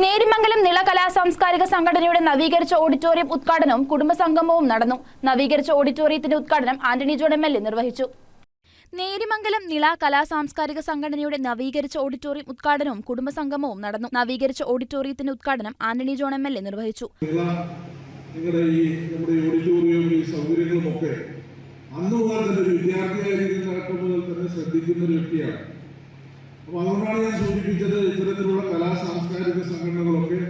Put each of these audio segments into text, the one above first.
നേരിമംഗലം നിള കലാ സാംസ്കാരിക സംഘടനയുടെ നവീകരിച്ച ഓഡിറ്റോറിയം ഉദ്ഘാടനവും കുടുംബസംഗമവും നടന്നു. നവീകരിച്ച ഓഡിറ്റോറിയത്തിന്റെ ഉദ്ഘാടനം Antony John M L A നിർവഹിച്ചു. നേരിമംഗലം നിള കലാ സാംസ്കാരിക സംഘടനയുടെ നവീകരിച്ച ഓഡിറ്റോറിയം ഉദ്ഘാടനവും കുടുംബസംഗമവും നടന്നു. നവീകരിച്ച ഓഡിറ്റോറിയത്തിന്റെ ഉദ്ഘാടനം Antony John M L A നിർവഹിച്ചു. നിങ്ങളുടെ ഈ നമ്മുടെ ഓഡിറ്റോറിയം ഈ സൗകര്യങ്ങളും ഒക്കെ അന്ന് മുതൽ തന്നെ ഒരു വിദ്യാർത്ഥിയായിരിക്കുന്ന നടക്കം മുതൽ തന്നെ ശ്രദ്ധിക്കുന്ന ഒരു വ്യക്തിയാണ് അപ്പൊ അതുകൊണ്ടാണ് ഞാൻ സൂചിപ്പിച്ചത് ഇത്തരത്തിലുള്ള കലാ സാംസ്കാരിക സംഘടനകളൊക്കെ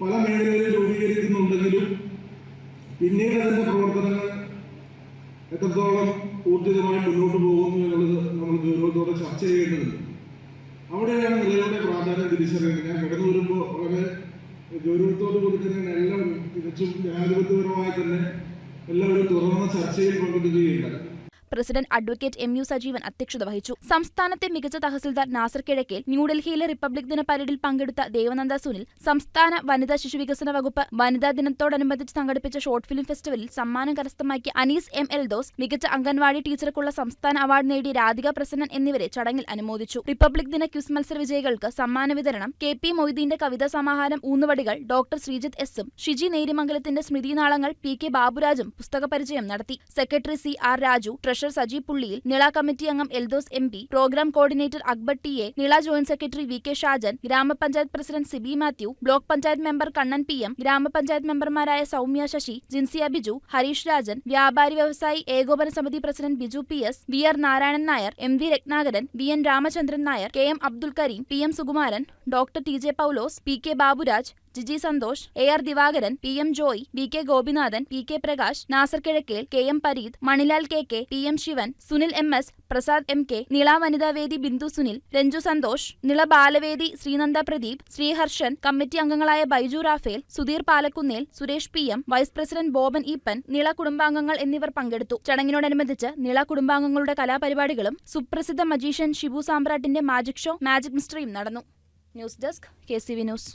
പല മേഖലകളിൽ രൂപീകരിക്കുന്നുണ്ടെങ്കിലും പിന്നീട് അതിന്റെ പ്രവർത്തനങ്ങൾ എത്രത്തോളം ഊർജിതമായി മുന്നോട്ട് പോകുന്നു എന്നുള്ളത് നമ്മൾ ഗൗരവത്തോടെ ചർച്ച ചെയ്യേണ്ടതുണ്ട് അവിടെയാണ് നിലയുടെ പ്രാധാന്യം തിരിച്ചറിയുന്നത് ഞാൻ കടന്നു വരുമ്പോൾ വളരെ ഗൗരവത്തോടു കൂടി തന്നെ എല്ലാം തികച്ചും ജനാധിപത്യപരമായി തന്നെ എല്ലാവരും തുറന്ന ചർച്ചയിൽ പങ്കെടുക്കുകയുണ്ടായി president advocate M U Sajeevan അധ്യക്ഷത വഹിച്ചു. സംസ്ഥാനത്തെ മികച്ച തഹസിൽദാർ നാസർ കിഴക്കേൽ ന്യൂഡൽഹിയിലെ റിപ്പബ്ലിക് ദിന പരേഡിൽ പങ്കെടുത്ത ദേവനന്ദ സുനിൽ സംസ്ഥാന വനിതാ ശിശുവികസന വകുപ്പ് വനിതാ ദിനത്തോടനുബന്ധിച്ച് സംഘടിപ്പിച്ച ഷോർട്ട് ഫിലിം ഫെസ്റ്റിവലിൽ സമ്മാനം കരസ്ഥമാക്കിയ അനീസ് എം എൽ ദോസ് മികച്ച അംഗൻവാടി ടീച്ചർക്കുള്ള സംസ്ഥാന അവാർഡ് നേടി രാധിക പ്രസന്നൻ എന്നിവരെ ചടങ്ങിൽ അനുമോദിച്ചു. റിപ്പബ്ലിക് ദിന ക്വിസ് മത്സര വിജയികൾക്ക് സമ്മാന വിതരണം കെ പി മൊയ്തീന്റെ കവിതാ സമാഹാരം ഊന്നുവടികൾ ഡോക്ടർ ശ്രീജിത്ത് എസും ഷിജി നേരിമംഗലത്തിന്റെ സ്മൃതിനാളങ്ങൾ പി കെ ബാബുരാജും പുസ്തക പരിചയം നടത്തി. Secretary C R Raju treasurer Saji Pulliyil Nila committee അംഗം Eldhose M P programme coordinator Akbar T A Nila joint secretary V K Shajan ഗ്രാമപഞ്ചായത്ത് president Sibi Mathew block panchayat member Kannan P M ഗ്രാമപഞ്ചായത്ത് മെമ്പർമാരായ സൗമ്യ ശശി ജിൻസിയ ബിജു ഹരീഷ് രാജൻ വ്യാപാരി വ്യവസായി ഏകോപന സമിതി president Biju P S V R Narayanan Nair M V Ratnakaran V N Ramachandran Nair K M Abdul Kareem P M Sukumaran doctor T J Paulose P K Baburaj Jiji Santhosh A R Divakaran P M Joy V K Gopinathan P K Prakash Nasar Kizhakkel K M Pareeth Manilal K K P M Sivan Sunil M S Prasad M K Nila Bindu Sunil Ranju Santhosh Nila Balavedi Sreenanda Pradeep Sreeharshan committee അംഗങ്ങളായ Baiju Raphael Sudheer Palakkunnel Suresh P M vice president Boban Eapen Nila കുടുംബാംഗങ്ങൾ എന്നിവർ പങ്കെടുത്തു. ചടങ്ങിനോടനുബന്ധിച്ച് നിള കുടുംബാംഗങ്ങളുടെ കലാപരിപാടികളും സുപ്രസിദ്ധ magician Shibu സാമ്രാട്ടിന്റെ magic show magic മിസ്റ്ററിയും നടന്നു. News desk K C V news.